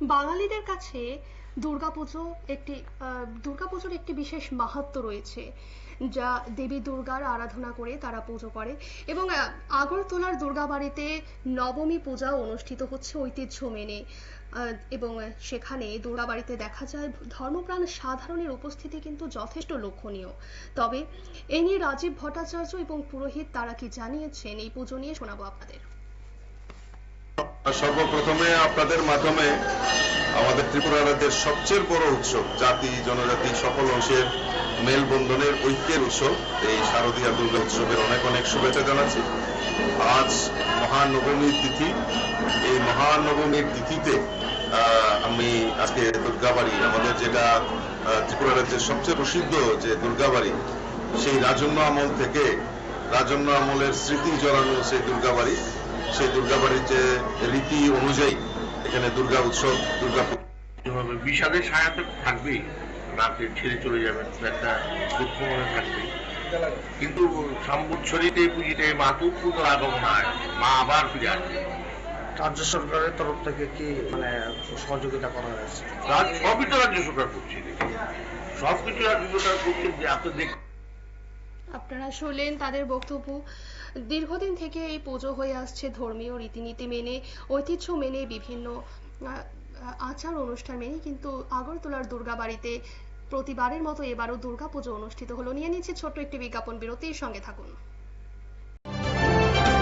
বাঙালিদের কাছে দুর্গাপুজো একটি দুর্গাপুজোর একটি বিশেষ মাহাত্ম্য রয়েছে, যা দেবী দুর্গার আরাধনা করে তারা পুজো করে। এবং আগরতলার দুর্গাবাড়িতে নবমী পূজা অনুষ্ঠিত হচ্ছে ঐতিহ্য মেনে। এবং সেখানে দুর্গাবাড়িতে দেখা যায় ধর্মপ্রাণ সাধারণের উপস্থিতি কিন্তু যথেষ্ট লক্ষণীয়। তবে এ নিয়ে রাজীব ভট্টাচার্য এবং পুরোহিত তারা কি জানিয়েছেন? এই পুজো নিয়ে শোনাবো আপনাদের। সর্বপ্রথমে আপনাদের মাধ্যমে আমাদের ত্রিপুরা রাজ্যের সবচেয়ে বড় উৎসব, জাতি, জনজাতি, সকল অংশের মেলবন্ধনের ঐক্যের উৎসব। এই শারদীয় দুর্গা উৎসবের অনেক অনেক শুভেচ্ছা জানাচ্ছি। আজ মহানবমীর তিথি। এই মহানবমীর তিথিতে আমি আজকে দুর্গাবাড়ি, আমাদের যেটা ত্রিপুরা রাজ্যের সবচেয়ে প্রসিদ্ধ যে দুর্গাবাড়ি, সেই রাজন্য আমল থেকে রাজন্য আমলের স্মৃতি জড়ানো সেই দুর্গাবাড়ি। সেই দুর্গাবাড়ির যে রীতি অনুযায়ী এখানে দুর্গা উৎসব দুর্গা বিষাদের ছায়া তো থাকবেই রাতে ছেড়ে চলে যাবেন একটা দুঃখ মনে থাকবে। কিন্তু সম্বৎসরিতে পুঁজিতে মা তুৎপুতর আগমন হয় মা আবার ফিরে আসবে। রাজ্য সরকারের তরফ থেকে কি মানে সহযোগিতা করা হয়েছে? সবই তো রাজ্য সরকার করছে। সব কিছু রাজ্য সরকার করছে যে আপনি দেখ আপনারা শুনলেন তাদের বক্তব্য। দীর্ঘদিন থেকে এই পুজো হয়ে আসছে ধর্মীয় রীতিনীতি মেনে, ঐতিহ্য মেনে, বিভিন্ন আচার অনুষ্ঠান মেনে, কিন্তু আগরতলার দুর্গা বাড়িতে প্রতিবারের মতো এবারও দুর্গাপুজো অনুষ্ঠিত হলো। নিয়ে নিচ্ছে ছোট্ট একটি বিজ্ঞাপন, বিরতির সঙ্গে থাকুন।